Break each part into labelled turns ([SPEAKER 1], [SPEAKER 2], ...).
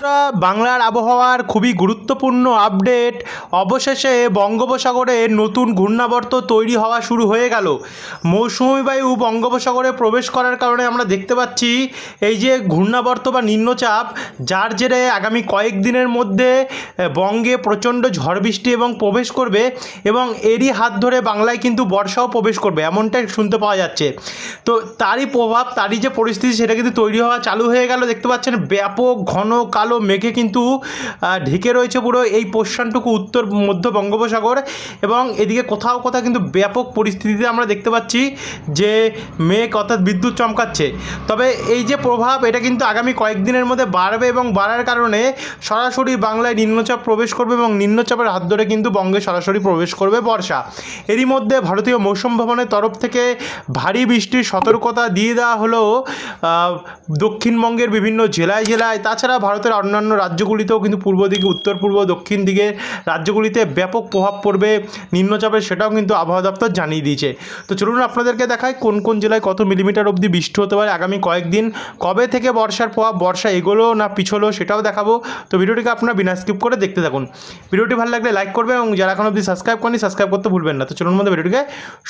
[SPEAKER 1] বন্ধুরা বাংলার আবহাওয়ার খুবই গুরুত্বপূর্ণ আপডেট, অবশেষে বঙ্গোপসাগরে নতুন ঘূর্ণাবর্ত তৈরি হওয়া শুরু হয়ে গেল। মৌসুমি বায়ু বঙ্গোপসাগরে প্রবেশ করার কারণে আমরা দেখতে পাচ্ছি এই যে ঘূর্ণাবর্ত বা নিম্নচাপ, যার জেরে আগামী কয়েকদিনের মধ্যে বঙ্গে প্রচণ্ড ঝড় বৃষ্টি এবং প্রবেশ করবে এবং এরই হাত ধরে বাংলায় কিন্তু বর্ষাও প্রবেশ করবে, এমনটাই শুনতে পাওয়া যাচ্ছে। তো তারই প্রভাব, তারই যে পরিস্থিতি, সেটা কিন্তু তৈরি হওয়া চালু হয়ে গেল। দেখতে পাচ্ছেন, ব্যাপক ঘন কালো মেঘে কিন্তু ঢেকে রয়েছে পুরো এই পোর্শনটুকু উত্তর মধ্য বঙ্গোপসাগর এবং এদিকে কোথাও কোথাও কিন্তু ব্যাপক পরিস্থিতিতে আমরা দেখতে পাচ্ছি যে মেঘ অর্থাৎ বিদ্যুৎ চমকাচ্ছে। তবে এই যে প্রভাব, এটা কিন্তু আগামী কয়েকদিনের মধ্যে বাড়বে এবং বাড়ার কারণে সরাসরি বাংলায় নিম্নচাপ প্রবেশ করবে এবং নিম্নচাপের হাত ধরে কিন্তু বঙ্গে সরাসরি প্রবেশ করবে বর্ষা। এরই মধ্যে ভারতীয় মৌসুম ভবনের তরফ থেকে ভারী বৃষ্টির সতর্কতা দিয়ে দেওয়া হলো দক্ষিণবঙ্গের বিভিন্ন জেলায় জেলায়। তাছাড়া ভারতের অন্যান্য রাজ্যগুলিতেও কিন্তু পূর্ব দিকে, উত্তর পূর্ব, দক্ষিণ দিকে রাজ্যগুলিতে ব্যাপক প্রভাব পড়বে নিম্নচাপের সেটাও কিন্তু আবহাওয়া দপ্তর জানিয়ে দিয়েছে। তো চলুন আপনাদেরকে দেখায় কোন কোন জেলায় কত মিলিমিটার অবধি বৃষ্টি হতে পারে আগামী কয়েকদিন, কবে থেকে বর্ষার প্রভাব, বর্ষা এগোলো না পিছলো সেটাও দেখাবো। তো ভিডিওটিকে আপনারা বিনা স্কিপ করে দেখতে থাকুন। ভিডিওটি ভালো লাগলে লাইক করবে এবং যারা এখন অবধি সাবস্ক্রাইব করেনি সাবস্ক্রাইব করতে ভুলবেন না। তো চলুন মধ্যে ভিডিওটিকে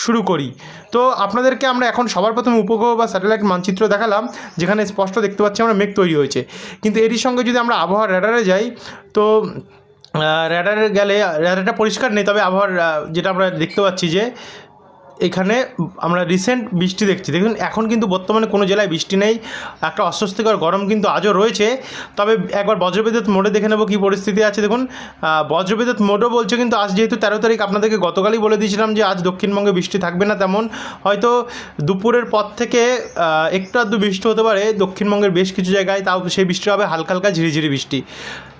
[SPEAKER 1] শুরু করি। তো আপনাদেরকে আমরা এখন সবার প্রথমে উপগ্রহ বা স্যাটেলাইট মানচিত্র দেখালাম, যেখানে স্পষ্ট দেখতে পাচ্ছি আমরা মেঘ তৈরি হয়েছে। কিন্তু এরই সঙ্গে যদি আমরা আবহাওয়া রেডারে যাই, তো র্যাডারে গেলে র্যাডারটা পরিষ্কার নেই, তবে আবহাওয়ার যেটা আমরা দেখতে পাচ্ছি যে এখানে আমরা রিসেন্ট বৃষ্টি দেখছি। দেখুন, এখন কিন্তু বর্তমানে কোনো জেলায় বৃষ্টি নেই। একটা অস্বস্তিকর গরম কিন্তু আজও রয়েছে। তবে একবার বজ্রবিদ্যুৎ মোডে দেখে নেব কী পরিস্থিতি আছে। দেখুন বজ্রবিদ্যুৎ মোডও বলছে কিন্তু আজ যেহেতু তেরো তারিখ, আপনাদেরকে গতকালই বলে দিয়েছিলাম যে আজ দক্ষিণবঙ্গে বৃষ্টি থাকবে না তেমন। হয়তো দুপুরের পর থেকে একটু আধটু বৃষ্টি হতে পারে। দক্ষিণবঙ্গের বেশ কিছু জায়গায় তাও সেই বৃষ্টি হবে, হালকা হালকা ঝিরিঝিরি বৃষ্টি।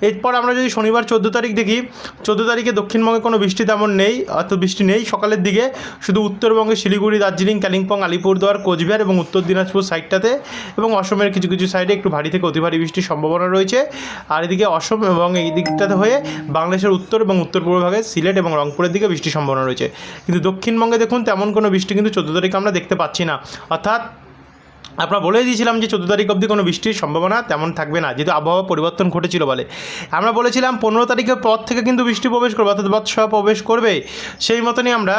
[SPEAKER 1] এরপর আমরা যদি শনিবার চোদ্দ তারিখ দেখি, চোদ্দ তারিখে দক্ষিণবঙ্গে কোনো বৃষ্টি তেমন নেই, অত বৃষ্টি নেই সকালের দিকে। শুধু উত্তরবঙ্গে শিলিগুড়ি, দার্জিলিং, কালিম্পং, আলিপুরদুয়ার, কোচবিহার এবং উত্তর দিনাজপুর সাইডটাতে এবং অসমের কিছু কিছু সাইডে একটু ভারী থেকে অতি ভারী বৃষ্টির সম্ভাবনা রয়েছে। আর এদিকে অসম এবং এই দিকটাতে হয়ে বাংলাদেশের উত্তর এবং উত্তর পূর্ব ভাগে সিলেট এবং রংপুরের দিকে বৃষ্টির সম্ভাবনা রয়েছে। কিন্তু দক্ষিণবঙ্গে দেখুন, তেমন কোনো বৃষ্টি কিন্তু চোদ্দ তারিখে আমরা দেখতে পাচ্ছি না। অর্থাৎ আমরা বলে দিয়েছিলাম যে চোদ্দ তারিখ অবধি কোনো বৃষ্টির সম্ভাবনা তেমন থাকবে না, যেহেতু আবহাওয়া পরিবর্তন ঘটেছিল বলে। আমরা বলেছিলাম পনেরো তারিখের পর থেকে কিন্তু বৃষ্টি প্রবেশ করবে, অর্থাৎ বৎসা প্রবেশ করবে। সেই মতনই আমরা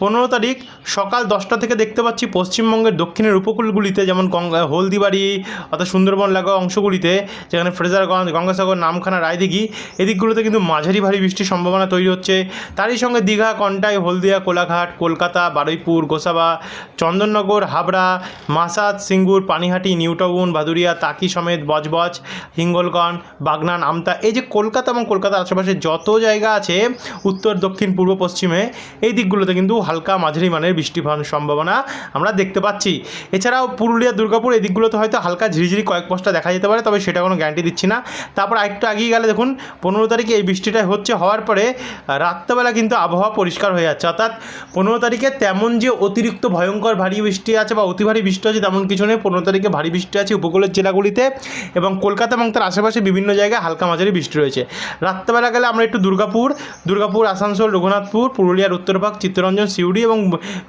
[SPEAKER 1] পনেরো তারিখ সকাল দশটা থেকে দেখতে পাচ্ছি পশ্চিমবঙ্গের দক্ষিণের উপকূলগুলিতে, যেমন হলদিবাড়ি, অর্থাৎ সুন্দরবন লাগা অংশগুলিতে, যেখানে ফ্রেজারগঞ্জ গঙ্গাসাগর, নামখানা, রায়দিঘি, এদিকগুলোতে কিন্তু মাঝারি ভারী বৃষ্টির সম্ভাবনা তৈরি হচ্ছে। তারই সঙ্গে দীঘা, কন্টাই, হলদিয়া, কোলাঘাট, কলকাতা, বারুইপুর, গোসাবা, চন্দননগর, হাবড়া, মাসাদ সিঙ্গুর, পানিহাটি, নিউটাউন ভাদুরিয়া তাকি সমেত বজবজ, হিঙ্গলগঞ্জ, বাগনান, আমতা, এই যে কলকাতা এবং কলকাতার আশেপাশে যত জায়গা আছে, উত্তর, দক্ষিণ, পূর্ব, পশ্চিমে, এই দিকগুলোতে কিন্তু হালকা মাঝারি মানের বৃষ্টি হওয়ার সম্ভাবনা আমরা দেখতে পাচ্ছি। এছাড়াও পুরুলিয়া, দুর্গাপুর, এই দিকগুলোতে হয়তো হালকা ঝিরিঝিরি কয়েক পশটা দেখা যেতে পারে, তবে সেটা কোনো গ্যারান্টি দিচ্ছি না। তারপর আরেকটু এগিয়ে গেলে দেখুন, পনেরো তারিখে এই বৃষ্টিটা হচ্ছে, হওয়ার পরে রাত্রেবেলা কিন্তু আবহাওয়া পরিষ্কার হয়ে যাচ্ছে। অর্থাৎ পনেরো তারিখে তেমন যে অতিরিক্ত ভয়ঙ্কর ভারী বৃষ্টি আছে বা অতি ভারী বৃষ্টি আছে তেমন কিছু নেই পনেরো তারিখে ভারী বৃষ্টি আছে উপকূলের জেলাগুলিতে এবং কলকাতা এবং তার আশেপাশে বিভিন্ন জায়গায় হালকা মাঝারি বৃষ্টি রয়েছে। রাত্রেবেলা গেলে আমরা একটু দুর্গাপুর দুর্গাপুর, আসানসোল, রঘুনাথপুর পুরুলিয়ার উত্তরভাগ চিত্তরঞ্জন, সিউড়ি এবং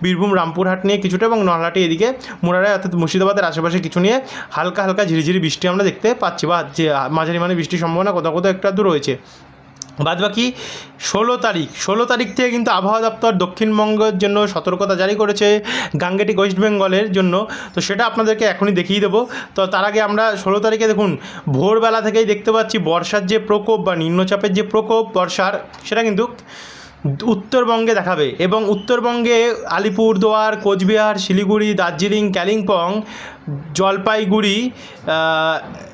[SPEAKER 1] বীরভূম, রামপুরহাট নিয়ে কিছুটা এবং নলহাটি এদিকে মুরারায় অর্থাৎ মুর্শিদাবাদের আশেপাশে কিছু নিয়ে হালকা হালকা ঝিরিঝিরি বৃষ্টি আমরা দেখতে পাচ্ছি বা যে মাঝারি মানে বৃষ্টির সম্ভাবনা কোথাও কোথাও একটু আধটু রয়েছে। বাদ বাকি ষোলো তারিখ ষোলো তারিখ থেকে কিন্তু আবহাওয়া দপ্তর দক্ষিণবঙ্গের জন্য সতর্কতা জারি করেছে গাঙ্গেটিক ওয়েস্ট বেঙ্গলের জন্য। তো সেটা আপনাদেরকে এখনই দেখিয়ে দেবো। তো তার আগে আমরা ষোলো তারিখে দেখুন, ভোরবেলা থেকেই দেখতে পাচ্ছি বর্ষার যে প্রকোপ বা নিম্নচাপের যে প্রকোপ বর্ষার, সেটা কিন্তু উত্তরবঙ্গে দেখাবে। এবং উত্তরবঙ্গে আলিপুরদুয়ার, কোচবিহার, শিলিগুড়ি, দার্জিলিং, কালিম্পং জলপাইগুড়ি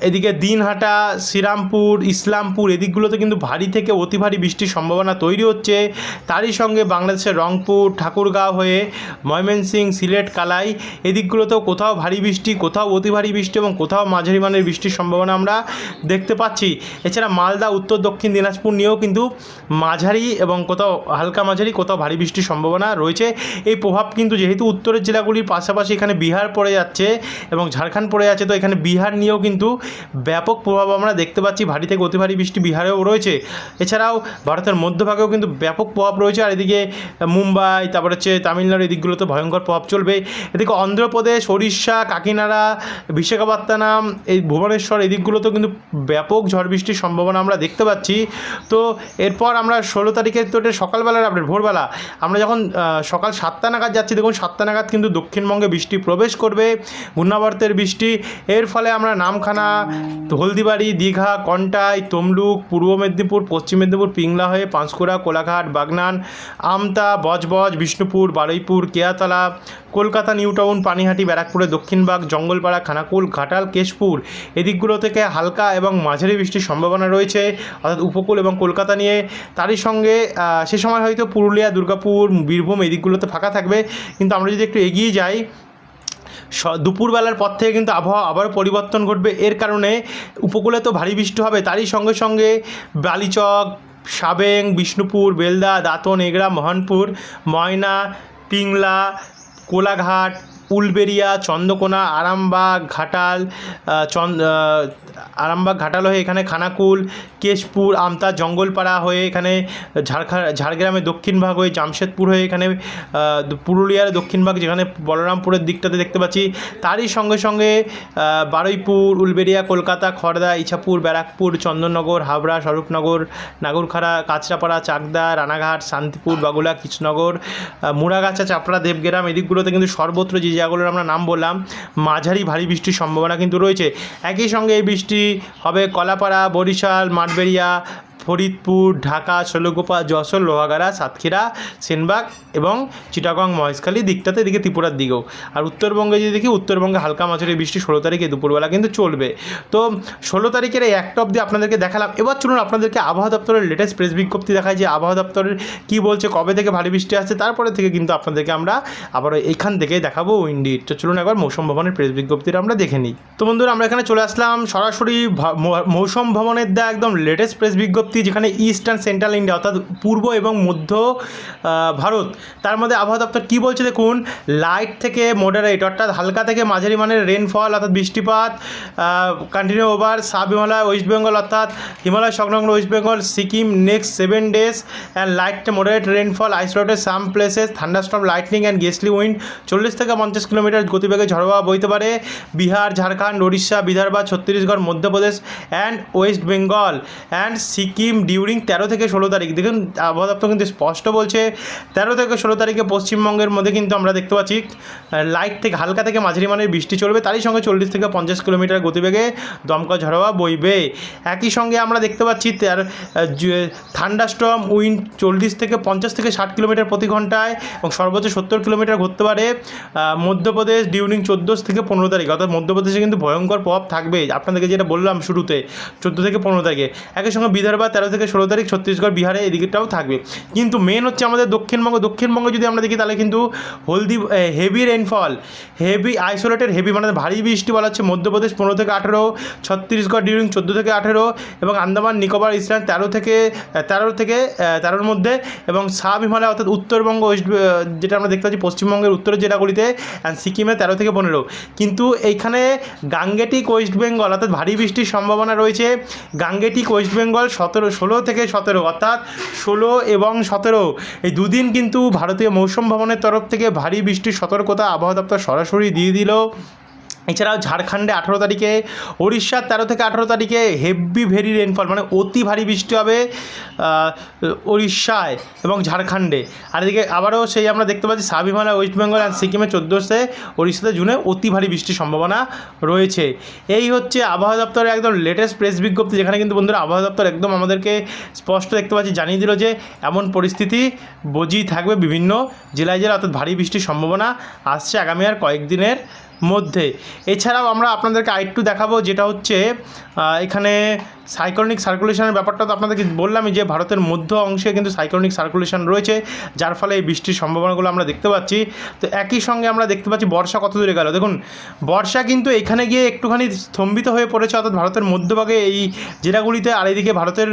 [SPEAKER 1] এদিকে দিনহাটা, শ্রীরামপুর, ইসলামপুর এদিকগুলোতে কিন্তু ভারী থেকে অতি ভারী বৃষ্টির সম্ভাবনা তৈরি হচ্ছে। তারই সঙ্গে বাংলাদেশের রংপুর, ঠাকুরগাঁও হয়ে ময়মনসিং সিলেট, কালাই এদিকগুলোতেও কোথাও ভারী বৃষ্টি, কোথাও অতি ভারী বৃষ্টি এবং কোথাও মাঝারি মানের বৃষ্টির সম্ভাবনা আমরা দেখতে পাচ্ছি। এছাড়া মালদা, উত্তর, দক্ষিণ দিনাজপুর নিয়েও কিন্তু মাঝারি এবং কোথাও হালকা মাঝারি, কোথাও ভারী বৃষ্টির সম্ভাবনা রয়েছে। এই প্রভাব কিন্তু যেহেতু উত্তরের জেলাগুলির পাশাপাশি এখানে বিহার পড়ে যাচ্ছে এবং ঝাড়খণ্ড পড়ে আছে তো এখানে বিহার নিয়েও কিন্তু ব্যাপক প্রভাব আমরা দেখতে পাচ্ছি। ভারী থেকে অতি ভারী বৃষ্টি বিহারেও রয়েছে। এছাড়াও ভারতের মধ্যভাগেও কিন্তু ব্যাপক প্রভাব রয়েছে। আর এদিকে মুম্বাই, তারপর হচ্ছে তামিলনাড়ু, এদিকগুলোতে ভয়ঙ্কর প্রভাব চলবে। এদিকে অন্ধ্রপ্রদেশ, ওড়িশা, কাকিনাড়া, বিশাখাপত্তনম, এই ভুবনেশ্বর, এদিকগুলোতেও কিন্তু ব্যাপক ঝড় বৃষ্টির সম্ভাবনা আমরা দেখতে পাচ্ছি। তো এরপর আমরা ষোলো তারিখের তো এটা সকালবেলার আপডেট ভোরবেলা। আমরা যখন সকাল সাতটা নাগাদ যাচ্ছি, দেখুন সাতটা নাগাদ কিন্তু দক্ষিণবঙ্গে বৃষ্টি প্রবেশ করবে। ঘূর্ণাবর্তের বৃষ্টি। এর ফলে আমরা নামখানা, হলদিবাড়ি, দীঘা, কন্টাই, তমলুক, পূর্ব মেদিনীপুর, পশ্চিম মেদিনীপুর, পিংলা হয়ে পাঁশকুড়া, কোলাঘাট, বাগনান, আমতা, বজবজ, বিষ্ণুপুর, বারুইপুর, কেয়াতলা, কলকাতা নিউ টাউন পানিহাটি, ব্যারাকপুরে, দক্ষিণবাগ, জঙ্গলপাড়া, খানাকুল, ঘাটাল, কেশপুর। এদিকগুলো থেকে হালকা এবং মাঝারি বৃষ্টির সম্ভাবনা রয়েছে, অর্থাৎ উপকূল এবং কলকাতা নিয়ে। তারই সঙ্গে সে সময় হয়তো পুরুলিয়া, দুর্গাপুর, বীরভূম এদিকগুলোতে ফাঁকা থাকবে। কিন্তু আমরা যদি একটু এগিয়ে যাই দুপুরবেলার পর থেকে কিন্তু আবহাওয়া আবারও পরিবর্তন ঘটবে। এর কারণে উপকূলে তো ভারী বৃষ্টি হবে, তারই সঙ্গে সঙ্গে বালিচক, সাবেং, বিষ্ণুপুর, বেলদা, দাঁতন, এগড়া, মহানপুর, ময়না, পিংলা, কোলাঘাট উলবেরিয়া, চন্দ্রকোনা, আরামবাগ, ঘাটাল আরামবাগ, ঘাটাল হয়ে এখানে খানাকুল, কেশপুর, আমতা, জঙ্গলপাড়া হয়ে এখানে ঝাড়খা ঝাড়গ্রামের দক্ষিণ ভাগ হয়ে জামশেদপুর হয়ে এখানে পুরুলিয়ার দক্ষিণ ভাগ যেখানে বলরামপুরের দিকটাতে দেখতে পাচ্ছি। তারই সঙ্গে সঙ্গে বারুইপুর, উলবেরিয়া, কলকাতা খড়দা ইছাপুর, ব্যারাকপুর, চন্দননগর, হাবড়া, স্বরূপনগর, নাগরখাড়া, কাঁচরাপাড়া, চাকদা, রানাঘাট, শান্তিপুর, বাগুলা, কৃষ্ণনগর মুড়াগাছা, চাপড়া, দেবগ্রাম, এদিকগুলোতে কিন্তু সর্বত্র যে জায়গাগুলোর আমরা নাম বললাম, মাঝারি ভারী বৃষ্টির সম্ভাবনা কিন্তু রয়েছে। একই সঙ্গে এই বৃষ্টি হবে কলাপাড়া, বরিশাল, মাঠবেড়িয়া ফরিদপুর, ঢাকা ষোলগোপা যশোর, লোহাগাড়া, সাতক্ষীরা, সেনবাগ এবং চিটাগং, মহেশখালী দিকটাতে এদিকে ত্রিপুরার দিকেও। আর উত্তরবঙ্গে যদি দেখি, উত্তরবঙ্গে হালকা মাঝারি বৃষ্টি ষোলো তারিখে দুপুরবেলা কিন্তু চলবে। তো ষোলো তারিখের এই একটা অবধি আপনাদেরকে দেখালাম। এবার চলুন আপনাদেরকে আবহাওয়া দপ্তরের লেটেস্ট প্রেস বিজ্ঞপ্তি দেখায় যে আবহাওয়া দপ্তরের কী বলছে, কবে থেকে ভারী বৃষ্টি আসছে, তারপরে থেকে কিন্তু আপনাদেরকে আমরা আবার এইখান থেকে দেখাবো উইন্ডির তো চলুন একবার মৌসুম ভবনের প্রেস বিজ্ঞপ্তিটা আমরা দেখে নিই। তো বন্ধুরা, আমরা এখানে চলে আসলাম সরাসরি মৌসুম ভবনের দেওয়া একদম লেটেস্ট প্রেস বিজ্ঞপ্তি যেখানে ইস্ট অ্যান্ড সেন্ট্রাল ইন্ডিয়া অর্থাৎ পূর্ব এবং মধ্য ভারত, তার মধ্যে আবহাওয়া দপ্তর কী বলছে দেখুন? লাইট থেকে মডারেট অর্থাৎ হালকা থেকে মাঝারি মানের রেনফল অর্থাৎ বৃষ্টিপাত continue over sub Himalaya West Bengal অর্থাৎ হিমালয় সংলগ্ন West Bengal Sikkim next seven days and light moderate rainfall isolated some places thunderstorm lightning and gustily wind চল্লিশ থেকে পঞ্চাশ কিলোমিটার গতিবেগে ঝড় হাওয়া বইতে পারে। Bihar, Jharkhand Odisha Vidarbha, Chhattisgarh, Madhya Pradesh and West Bengal and Sikkim during তেরো থেকে ষোলো তারিখ। দেখুন, আবহাওয়া দপ্তর কিন্তু স্পষ্ট বলছে, তেরো থেকে ষোলো তারিখে পশ্চিমবঙ্গের মধ্যে কিন্তু আমরা দেখতে পাচ্ছি লাইট থেকে হালকা থেকে মাঝারি মানের বৃষ্টি চলবে। তারই সঙ্গে চল্লিশ থেকে পঞ্চাশ কিলোমিটার গতিবেগে দমকা ঝড়োয়া বইবে। একই সঙ্গে আমরা দেখতে পাচ্ছি থান্ডাস্টর্ম উইন্ড চল্লিশ থেকে পঞ্চাশ থেকে ষাট কিলোমিটার প্রতি ঘন্টায় এবং সর্বোচ্চ সত্তর কিলোমিটার ঘুরতে পারে মধ্যপ্রদেশ ডিউরিং চোদ্দ থেকে পনেরো তারিখ। অর্থাৎ মধ্যপ্রদেশে কিন্তু ভয়ঙ্কর প্রভাব থাকবে। আপনাদেরকে যেটা বললাম শুরুতে, চোদ্দ থেকে পনেরো তারিখে। একই সঙ্গে বিদর্ভ তেরো থেকে ষোলো তারিখ ছত্তিশগড়, বিহারে এদিকেটাও থাকবে। কিন্তু মেন হচ্ছে আমাদের দক্ষিণবঙ্গ। দক্ষিণবঙ্গে যদি আমরা দেখি, তাহলে কিন্তু হলদি heavy rainfall heavy isolated heavy মানে ভারী বৃষ্টি বলা হচ্ছে মধ্যপ্রদেশ পনেরো থেকে আঠেরো, ছত্তিশগড়, ডিউরিং চোদ্দ থেকে আঠেরো, এবং আন্দামান, নিকোবর ইসল্যান্ড তেরো থেকে তেরো থেকে তেরোর মধ্যে, এবং সাব হিমালয় অর্থাৎ উত্তরবঙ্গ, ওয়েস্ট যেটা আমরা দেখতে পাচ্ছি পশ্চিমবঙ্গের উত্তরের জেলাগুলিতে অ্যান্ড সিকিমে তেরো থেকে পনেরো। কিন্তু এইখানে গাঙ্গেটিক ওয়েস্ট বেঙ্গল, অর্থাৎ ভারী বৃষ্টির সম্ভাবনা রয়েছে। গাঙ্গেটিক ওয়েস্ট বেঙ্গল সতেরো ষোলো থেকে সতেরো, অর্থাৎ ষোলো এবং সতেরো। এই দুদিন কিন্তু ভারতীয় মৌসুম ভবনের তরফ থেকে ভারী বৃষ্টির সতর্কতা আবহাওয়া দপ্তর সরাসরি দিয়ে দিল। এছাড়াও ঝাড়খণ্ডে আঠেরো তারিখে উড়িষ্যার তেরো থেকে আঠেরো তারিখে হেভি ভেরি রেনফল মানে অতি ভারী বৃষ্টি হবে উড়িষ্যায় এবং ঝাড়খণ্ডে। আর এদিকে আবারও সেই আমরা দেখতে পাচ্ছি সাব হিমালয় ওয়েস্ট বেঙ্গল আর সিকিমে চোদ্দোশে উড়িষ্যাতে জুনে অতি ভারী বৃষ্টির সম্ভাবনা রয়েছে। এই হচ্ছে আবহাওয়া দপ্তরের একদম লেটেস্ট প্রেস বিজ্ঞপ্তি, যেখানে কিন্তু বন্ধুরা আবহাওয়া দপ্তর একদম আমাদেরকে স্পষ্ট দেখতে পাচ্ছি, জানিয়ে দিল যে এমন পরিস্থিতি বজিয়ে থাকবে বিভিন্ন জেলায় জেলা অর্থাৎ ভারী বৃষ্টির সম্ভাবনা আসছে আগামী আর কয়েকদিনের মধ্যে। এছাড়াও আমরা আপনাদেরকে আরেকটু দেখাবো যেটা হচ্ছে এখানে সাইক্লোনিক সার্কুলেশনের ব্যাপারটা তো আপনাদেরকে বললামই যে ভারতের মধ্য অংশে কিন্তু সাইক্লোনিক সার্কুলেশন রয়েছে, যার ফলে এই বৃষ্টির সম্ভাবনাগুলো আমরা দেখতে পাচ্ছি। তো একই সঙ্গে আমরা দেখতে পাচ্ছি বর্ষা কত দূরে গেল। দেখুন, বর্ষা কিন্তু এখানে গিয়ে একটুখানি স্তম্ভিত হয়ে পড়েছে, অর্থাৎ ভারতের মধ্যভাগে এই জেলাগুলিতে, আর এদিকে ভারতের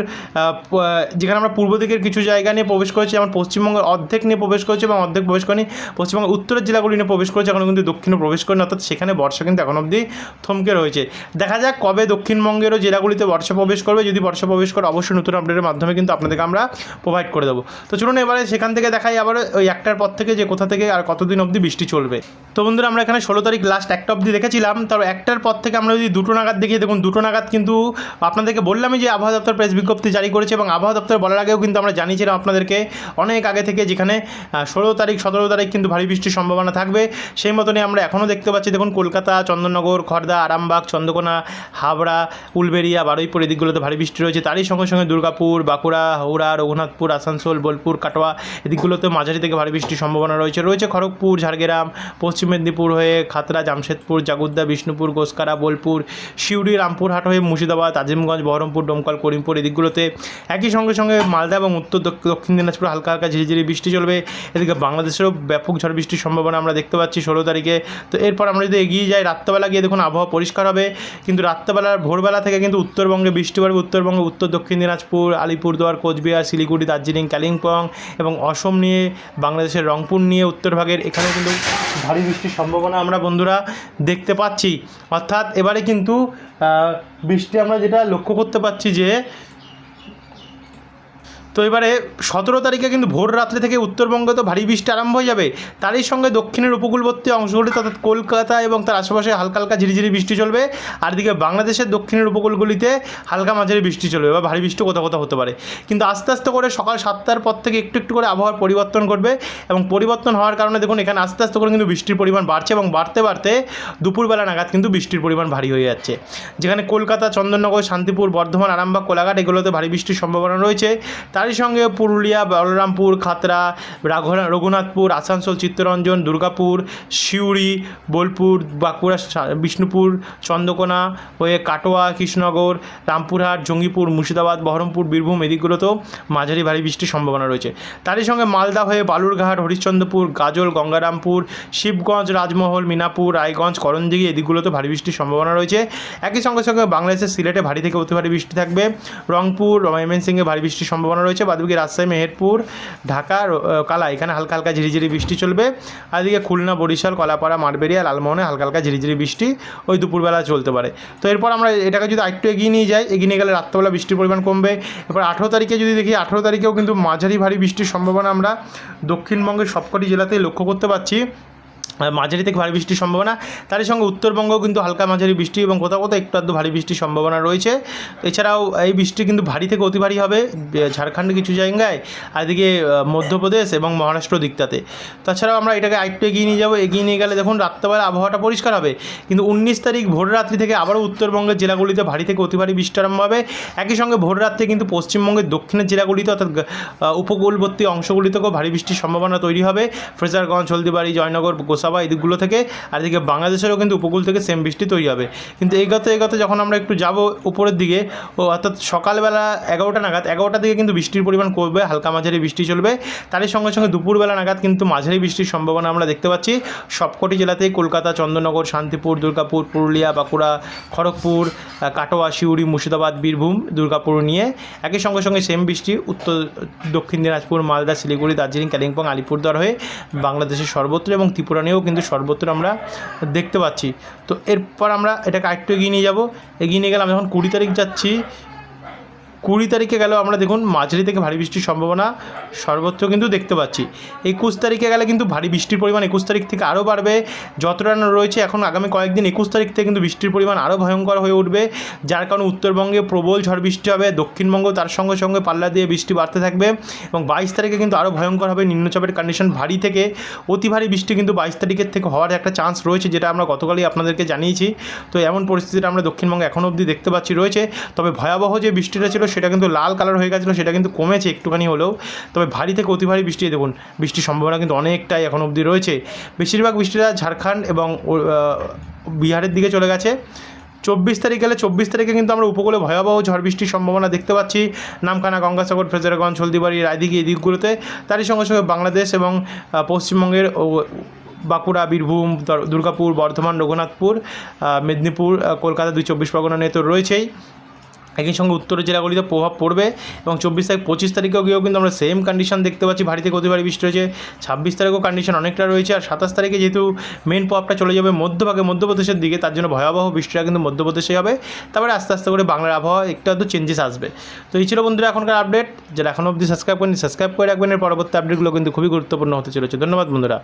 [SPEAKER 1] যেখানে আমরা পূর্ব দিকের কিছু জায়গা নিয়ে প্রবেশ করেছি, যেমন পশ্চিমবঙ্গের অর্ধেক নিয়ে প্রবেশ করেছে এবং অর্ধেক প্রবেশ করেনি, পশ্চিমবঙ্গের উত্তরের জেলাগুলি নিয়ে প্রবেশ করেছে, এখন কিন্তু দক্ষিণে প্রবেশ করেনি, অর্থাৎ সেখানে বর্ষা কিন্তু এখন অবধি থমকে রয়েছে। দেখা যাক কবে দক্ষিণবঙ্গেরও জেলাগুলিতে বর্ষা প্রবেশ করবে। যদি বর্ষা প্রবেশ করে, অবশ্যই নতুন আপডেটের মাধ্যমে কিন্তু আপনাদেরকে আমরা প্রোভাইড করে দেবো। তো চলুন এবারে সেখান থেকে দেখাই আবার ওই একটার পর থেকে যে কোথা থেকে আর কতদিন অবধি বৃষ্টি চলবে। তো বন্ধুরা, আমরা এখানে ষোলো তারিখ লাস্ট একটা অবধি দেখেছিলাম। তার একটার পর থেকে আমরা যদি দুটো নাগাদ দেখি, দেখুন দুটো নাগাদ কিন্তু আপনাদেরকে বললামই যে আবহাওয়া দপ্তর প্রেস বিজ্ঞপ্তি জারি করেছে এবং আবহাওয়া দপ্তর বলার আগেও কিন্তু আমরা জানিয়েছিলাম আপনাদেরকে অনেক আগে থেকে যেখানে ষোলো তারিখ, সতেরো তারিখ কিন্তু ভারী বৃষ্টির সম্ভাবনা থাকবে। সেই মতনই আমরা এখনও দেখতে দেখুন কলকাতা, চন্দননগর খড়দা আরামবাগ, চন্দ্রকোনা, হাবড়া, উলবেরিয়া, বারুইপুর এদিকগুলোতে ভারী বৃষ্টি রয়েছে। তারই সঙ্গে সঙ্গে দুর্গাপুর, বাঁকুড়া, হাওড়া, রঘুনাথপুর, আসানসোল, বোলপুর, কাটোয়া এদিকগুলোতে মাঝারি থেকে ভারী বৃষ্টির সম্ভাবনা রয়েছে। রয়েছে খড়গপুর, ঝাড়গ্রাম, পশ্চিম মেদিনীপুর হয়ে খাতড়া জামশেদপুর, জাগুদ্দা, বিষ্ণুপুর, গোসকারা, বোলপুর, সিউড়ি, রামপুরহাট হয়ে মুর্শিদাবাদ, আজিমগঞ্জ, বহরমপুর, ডোমকল, করিমপুর এদিকগুলোতে একই সঙ্গে সঙ্গে মালদা এবং উত্তর দক্ষ- দক্ষিণ দিনাজপুর হালকা হালকা ঝিরিঝিরি বৃষ্টি চলবে। এদিকে বাংলাদেশেরও ব্যাপক ঝড় বৃষ্টির সম্ভাবনা আমরা দেখতে পাচ্ছি ষোলো তারিখে। তো এরপর আমরা যদি এগিয়ে যাই, রাত্রেবেলা গিয়ে দেখুন আবহাওয়া পরিষ্কার হবে। কিন্তু রাত্রেবেলার ভোরবেলা থেকে কিন্তু উত্তরবঙ্গে বৃষ্টি পড়বে। উত্তরবঙ্গে, উত্তর দক্ষিণ দিনাজপুর, আলিপুরদুয়ার, কোচবিহার, শিলিগুড়ি, দার্জিলিং, কালিম্পং এবং অসম নিয়ে, বাংলাদেশের রংপুর নিয়ে উত্তরভাগের এখানে কিন্তু ভারী বৃষ্টির সম্ভাবনা আমরা বন্ধুরা দেখতে পাচ্ছি। অর্থাৎ এবারে কিন্তু বৃষ্টি আমরা যেটা লক্ষ্য করতে পারছি যে তো এবারে সতেরো তারিখে কিন্তু ভোর রাত্রে থেকে উত্তরবঙ্গে তো ভারী বৃষ্টি আরম্ভ হয়ে যাবে। তারই সঙ্গে দক্ষিণের উপকূলবর্তী অংশগুলিতে অর্থাৎ কলকাতা এবং তার আশেপাশে হালকা হালকা ঝিরিঝিরি বৃষ্টি চলবে। আর দিকে বাংলাদেশের দক্ষিণের উপকূলগুলিতে হালকা মাঝারি বৃষ্টি চলবে বা ভারী বৃষ্টি কোথাও কোথাও হতে পারে। কিন্তু আস্তে আস্তে করে সকাল সাতটার পর থেকে একটু একটু করে আবহাওয়ার পরিবর্তন করবে এবং পরিবর্তন হওয়ার কারণে দেখুন, এখানে আস্তে আস্তে করে কিন্তু বৃষ্টির পরিমাণ বাড়ছে এবং বাড়তে বাড়তে দুপুরবেলা নাগাদ কিন্তু বৃষ্টির পরিমাণ ভারী হয়ে যাচ্ছে। যেখানে কলকাতা, চন্দননগর, শান্তিপুর, বর্ধমান, আরামবাগ, কোলাঘাট এগুলোতে ভারী বৃষ্টির সম্ভাবনা রয়েছে। তারই সঙ্গে পুরুলিয়া, বলরামপুর, খাতড়া রাঘ- রঘুনাথপুর, আসানসোল, চিত্তরঞ্জন, দুর্গাপুর, সিউড়ি, বোলপুর, বাঁকুড়া বিষ্ণুপুর, চন্দ্রকোনা, হয়ে কাটোয়া, কৃষ্ণনগর, রামপুরহাট, জঙ্গিপুর, মুর্শিদাবাদ, বহরমপুর, বীরভূম এদিকগুলোতেও মাঝারি ভারী বৃষ্টির সম্ভাবনা রয়েছে। তারই সঙ্গে মালদা হয়ে বালুরঘাট, হরিশ্চন্দ্রপুর, গাজল, গঙ্গারামপুর, শিবগঞ্জ, রাজমহল, মিনাপুর, রায়গঞ্জ, করণদিঘি এদিকগুলোতে ভারী বৃষ্টির সম্ভাবনা রয়েছে। একই সঙ্গে সঙ্গে বাংলাদেশের সিলেটে ভারী থেকে অতি ভারী বৃষ্টি থাকবে। রংপুর ময়মনসিংহে ভারী বৃষ্টির সম্ভাবনা রয়েছে। বাদবাকি রাজশাহী, মেহেরপুর, ঢাকা কালা। এখানে হালকা হালকা ঝিরিঝিরি বৃষ্টি চলবে। আর এদিকে খুলনা, বরিশাল, কলাপাড়া মারবেরিয়া লালমোহনে হালকা হালকা ঝিরিঝিরি বৃষ্টি ওই দুপুরবেলা চলতে পারে। তো এরপর আমরা এটাকে যদি আরেকটু এগিয়ে নিয়ে যাই, এগিয়ে নিয়ে গেলে রাত্রেবেলা বৃষ্টির পরিমাণ কমবে। এরপর আঠেরো তারিখে যদি দেখি, আঠেরো তারিখেও কিন্তু মাঝারি ভারী বৃষ্টির সম্ভাবনা আমরা দক্ষিণবঙ্গের সবকটি জেলাতেই লক্ষ্য করতে পারছি। মাঝারি থেকে ভারী বৃষ্টির সম্ভাবনা। তারই সঙ্গে উত্তরবঙ্গেও কিন্তু হালকা মাঝারি বৃষ্টি এবং কোথাও কোথাও একটু আধটু ভারী বৃষ্টির সম্ভাবনা রয়েছে। এছাড়াও এই বৃষ্টি কিন্তু ভারী থেকে অতি ভারী হবে ঝাড়খণ্ডে কিছু জায়গায়, আর এদিকে মধ্যপ্রদেশ এবং মহারাষ্ট্র দিকটাতে। তাছাড়াও আমরা এটাকে আরেকটু এগিয়ে নিয়ে যাব। এগিয়ে নিয়ে গেলে দেখুন, রাত্রেবেলা আবহাওয়াটা পরিষ্কার হবে, কিন্তু উনিশ তারিখ ভোর রাত্রি থেকে আবারও উত্তরবঙ্গের জেলাগুলিতে ভারী থেকে অতি ভারী বৃষ্টি আরম্ভ হবে। একই সঙ্গে ভোর রাত্রে কিন্তু পশ্চিমবঙ্গের দক্ষিণের জেলাগুলিতে অর্থাৎ উপকূলবর্তী অংশগুলিতেও ভারী বৃষ্টির সম্ভাবনা তৈরি হবে। ফ্রেজারগঞ্জ হলদিবাড়ি, জয়নগর গোসাবা এই দিকগুলো থেকে। আর এদিকে বাংলাদেশেরও কিন্তু উপকূল থেকে সেম বৃষ্টি তৈরি হবে। কিন্তু এগোতে এগোতে যখন আমরা একটু যাব উপরের দিকে, ও অর্থাৎ সকালবেলা এগারোটা নাগাদ, এগারোটার দিকে কিন্তু বৃষ্টির পরিমাণ কমবে, হালকা মাঝারি বৃষ্টি চলবে। তারই সঙ্গে সঙ্গে দুপুরবেলা নাগাদ কিন্তু মাঝারি বৃষ্টির সম্ভাবনা আমরা দেখতে পাচ্ছি। সবকটি জেলাতেই কলকাতা চন্দননগর শান্তিপুর, দুর্গাপুর, পুরুলিয়া, বাঁকুড়া, খড়গপুর কাটোয়া, শিউড়ি, মুর্শিদাবাদ, বীরভূম, দুর্গাপুর নিয়ে। একই সঙ্গে সঙ্গে সেম বৃষ্টি উত্তর, দক্ষিণ দিনাজপুর, মালদা, শিলিগুড়ি, দার্জিলিং, কালিম্পং, আলিপুরদুয়ার হয়ে বাংলাদেশের সর্বত্র এবং ত্রিপুরা নিয়েও কিন্তু সর্বত্র আমরা দেখতে পাচ্ছি। তো এরপর আমরা এটাকে আরেকটু এগিয়ে নিয়ে যাব। এগিয়ে নিয়ে গেলে আমি যখন কুড়ি তারিখ যাচ্ছি কুড়ি তারিখে গেলেও আমরা দেখুন মাঝারি থেকে ভারী বৃষ্টির সম্ভাবনা সর্বত্র কিন্তু দেখতে পাচ্ছি। একুশ তারিখে গেলে কিন্তু ভারী বৃষ্টির পরিমাণ একুশ তারিখ থেকে আরও বাড়বে। যতটা রয়েছে, এখন আগামী কয়েকদিন একুশ তারিখ থেকে কিন্তু বৃষ্টির পরিমাণ আরও ভয়ঙ্কর হয়ে উঠবে। যার কারণে উত্তরবঙ্গে প্রবল ঝড় বৃষ্টি হবে, দক্ষিণবঙ্গ তার সঙ্গে সঙ্গে পাল্লা দিয়ে বৃষ্টি বাড়তে থাকবে এবং বাইশ তারিখে কিন্তু আরও ভয়ঙ্কর হবে নিম্নচাপের কন্ডিশন ভারী থেকে। অতি ভারী বৃষ্টি কিন্তু বাইশ তারিখের থেকে হওয়ার একটা চান্স রয়েছে, যেটা আমরা গতকালই আপনাদেরকে জানিয়েছি। তো এমন পরিস্থিতিটা আমরা দক্ষিণবঙ্গে এখনও অবধি দেখতে পাচ্ছি, রয়েছে। তবে ভয়াবহ যে বৃষ্টিটা ছিল সেটা কিন্তু লাল কালার হয়ে গেছিল, সেটা কিন্তু কমেছে একটুখানি হলেও। তবে ভারী থেকে অতি ভারী বৃষ্টি দেখুন, বৃষ্টির সম্ভাবনা কিন্তু অনেকটাই এখন অবধি রয়েছে। বেশিরভাগ বৃষ্টিটা ঝাড়খণ্ড এবং বিহারের দিকে চলে গেছে। চব্বিশ তারিখ গেলে চব্বিশ তারিখে কিন্তু আমরা উপকূলে ভয়াবহ ঝড় বৃষ্টির সম্ভাবনা দেখতে পাচ্ছি। নামখানা, গঙ্গাসাগর ফ্রেজারগঞ্জ হলদিবাড়ি, রায়দিঘি এই দিকগুলোতে। তারই সঙ্গে সঙ্গে বাংলাদেশ এবং পশ্চিমবঙ্গের বাঁকুড়া, বীরভূম, দর- দুর্গাপুর, বর্ধমান, রঘুনাথপুর মেদিনীপুর কলকাতা দুই চব্বিশ পরগনা নিয়ে তো রয়েছেই। একই সঙ্গে উত্তরের জেলাগুলিতে প্রভাব পড়বে এবং চব্বিশ তারিখ, পঁচিশ তারিখেও গিয়েও কিন্তু আমরা সেম কন্ডিশন দেখতে পাচ্ছি। ভারী থেকে অতি ভারী বৃষ্টি রয়েছে ছাব্বিশ তারিখেও কন্ডিশন অনেকটা রয়েছে আর সাতাশ তারিখে যেহেতু মেন প্রভাবটা চলে যাবে মধ্যভাগে, মধ্যপ্রদেশের দিকে, তার জন্য ভয়াবহ বৃষ্টিটা কিন্তু মধ্যপ্রদেশে হবে। তারপরে আস্তে আস্তে করে বাংলার আবহাওয়া একটু আধটু চেঞ্জেস আসবে। তো এই ছিল বন্ধুরা এখনকার আপডেট যারা এখনও অবধি সাবস্ক্রাইব করেনি সাবস্ক্রাইব করে রাখবেন। এর পরবর্তী আপডেটগুলো কিন্তু খুবই গুরুত্বপূর্ণ হতে চলেছে। ধন্যবাদ বন্ধুরা।